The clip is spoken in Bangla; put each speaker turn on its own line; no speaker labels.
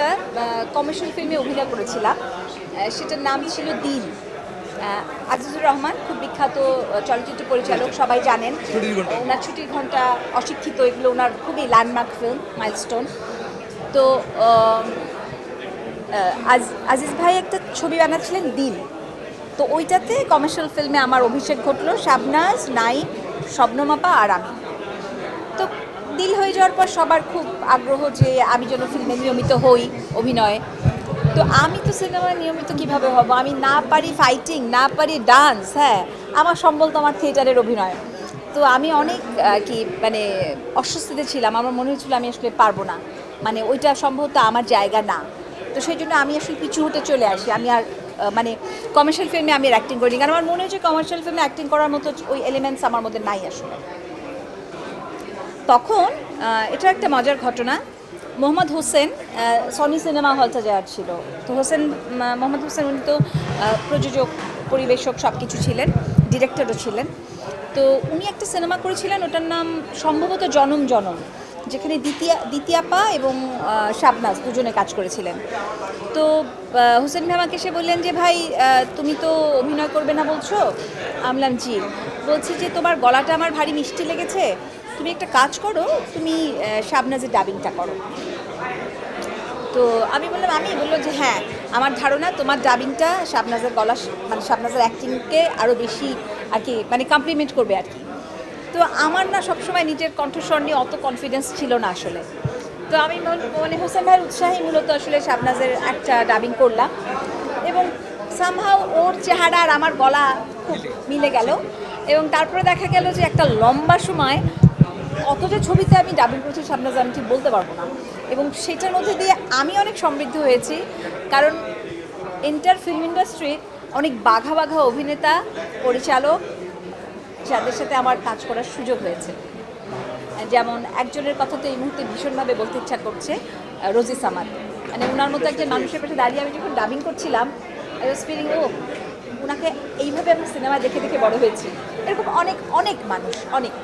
একটা কমার্শিয়াল ফিল্মে অভিনয় করেছিলাম। সেটার নাম ছিল দিন আজিজুর রহমান খুব বিখ্যাত চলচ্চিত্র পরিচালক সবাই জানেন। ওনার ছুটির ঘণ্টা অশিক্ষিত এগুলো ওনার খুবই ল্যান্ডমার্ক ফিল্ম মাইলস্টোন তো আজ আজিজ ভাই একটা ছবি বানাচ্ছিলেন দিন তো ওইটাতে কমার্শিয়াল ফিল্মে আমার অভিষেক ঘটলো শাবনাজ নাইম স্বপ্নমাপা আর আমি। দিল যাওয়ার পর সবার খুব আগ্রহ যে আমি যেন ফিল্মে নিয়মিত হই অভিনয়ে। তো আমি তো সিনেমায় নিয়মিত কীভাবে হব? আমি না পারি ফাইটিং না পারি ডান্স হ্যাঁ আমার সম্বল তো আমার থিয়েটারের অভিনয়। তো আমি অনেক কি মানে অস্বস্তিতে ছিলাম। আমার মনে হয়েছিল আমি আসলে পারব না। মানে ওইটা সম্ভবত আমার জায়গা না। তো সেই জন্য আমি আসলে পিছু হতে চলে আসি। আমি আর মানে কমার্শিয়াল ফিল্মে আমি অ্যাক্টিং করিনি। কারণ আমার মনে হয়েছে কমার্শিয়াল ফিল্মে অ্যাক্টিং করার মতো ওই এলিমেন্টস আমার মধ্যে নাই আসলে। তখন এটা একটা মজার ঘটনা। মোহাম্মদ হোসেন সনি সিনেমা হলটা যাওয়ার ছিল। তো হোসেন মোহাম্মদ হোসেন উনি তো প্রযোজক, পরিবেশক সব কিছু ছিলেন, ডিরেক্টরও ছিলেন। তো উনি একটা সিনেমা করেছিলেন, ওটার নাম সম্ভবত জনম জনম, যেখানে দ্বিতীয়া, দ্বিতীয়াপা এবং শাবনাজ দুজনে কাজ করেছিলেন। তো হোসেন ভাই আমাকে এসে বললেন যে, ভাই তুমি তো অভিনয় করবে না বলছো? আমলাম জি। বলছি যে, তোমার গলাটা আমার ভারী মিষ্টি লেগেছে। তুমি একটা কাজ করো, তুমি শাবনাজের ডাবিংটা করো। তো আমি বললাম, আমি? বলল যে হ্যাঁ আমার ধারণা তোমার ডাবিংটা শাবনাজের গলা মানে শাবনাজের অ্যাক্টিংকে আরও বেশি আর কি মানে কমপ্লিমেন্ট করবে আর কি। তো আমার না সবসময় নিজের কণ্ঠস্বর নিয়ে অত কনফিডেন্স ছিল না আসলে। তো আমি মন- মানে হোসেন ভাইয়ের উৎসাহে মূলত আসলে শাবনাজের একটা ডাবিং করলাম এবং সামহাও ওর চেহারা আর আমার গলা খুব মিলে গেল এবং তারপরে দেখা গেল যে একটা লম্বা সময় কতটা ছবিতে আমি ডাবিং করেছি শাবনাজ আমি ঠিক বলতে পারব না। এবং সেটার মধ্যে দিয়ে আমি অনেক সমৃদ্ধ হয়েছি, কারণ এন্টার ফিল্ম ইন্ডাস্ট্রির অনেক বাঘা বাঘা অভিনেতা, পরিচালক, যাদের সাথে আমার কাজ করার সুযোগ হয়েছে। যেমন একজনের কথা তো এই মুহূর্তে ভীষণভাবে বলতে ইচ্ছা করছে রোজি সামাদ। মানে ওনার মতো একজন মানুষের পাশে দাঁড়িয়ে আমি যখন ডাবিং করছিলাম আই ওয়াজ ফিলিং ও ওনাকে এইভাবে আমি সিনেমা দেখে দেখে বড় হয়েছি। এরকম অনেক অনেক মানুষ, অনেক।